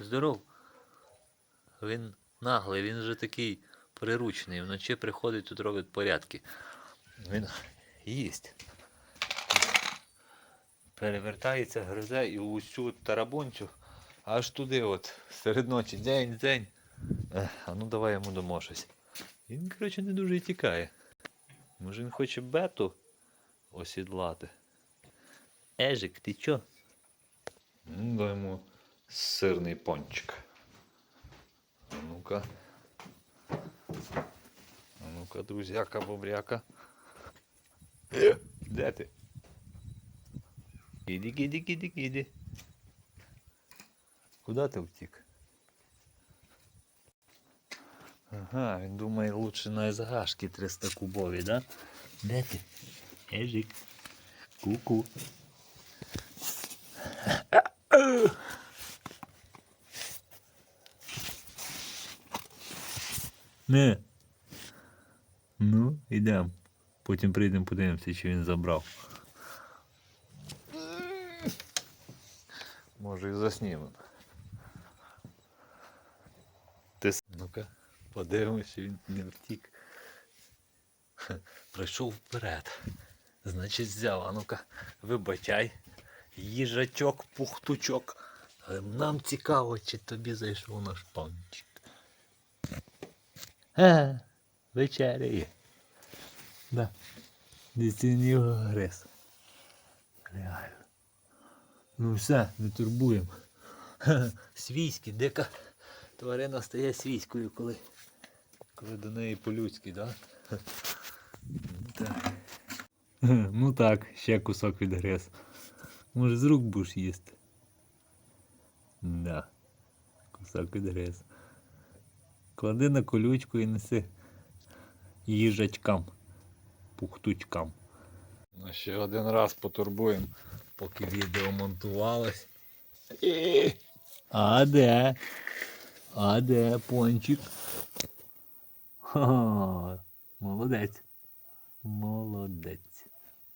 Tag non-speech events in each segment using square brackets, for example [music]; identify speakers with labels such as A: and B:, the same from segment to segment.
A: Здоров. Він наглий, він вже такий приручний. Вночі приходить тут робить порядки. Він їсть. Перевертається, гризе і усю тарабонцю аж туди, от, серед ночі, день, день. А ну давай йому дамо щось. Він, коротше, не дуже і тікає. Може він хоче бету осідлати. Ежик, ти чо? Ну, дай йому сирний пончик. А ну-ка. А ну-ка, друзяка, бобряка. Де ти? Іди, іди, іди, іди. Куди ти втік? Ага, він думає лучше на СГшки 300 кубові, да? Де ти? Ежик. Ку-ку. Не. Ну, йдемо. Потім прийдемо, подивимося, чи він забрав. Може і заснімемо. Ти... Ну-ка, подивимося, він не втік. Хе, [laughs] Пройшов вперед. Значить, взяв, а ну-ка, вибачай. Їжачок, пухтучок. Але нам цікаво, чи тобі зайшов наш пончик. А, вечеряє. Да. Його гриз. Реально. Ну все, не турбуємо. [laughs] Ха-ха, дика тварина стає свійською, коли, коли до неї по-людськи, да? Ну так. Ну так, ще кусок відгриз. Може з рук будеш їсти? Да. Кусок відгриз. Клади на колючку і неси їжачкам, пухтучкам. Ну, ще один раз потурбуємо, поки відео монтувалось. Е, А де? А де пончик? Ха, молодець. Молодець.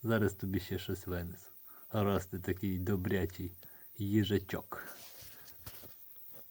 A: Зараз тобі ще щось винесу. Раз ти такий добрячий їжачок.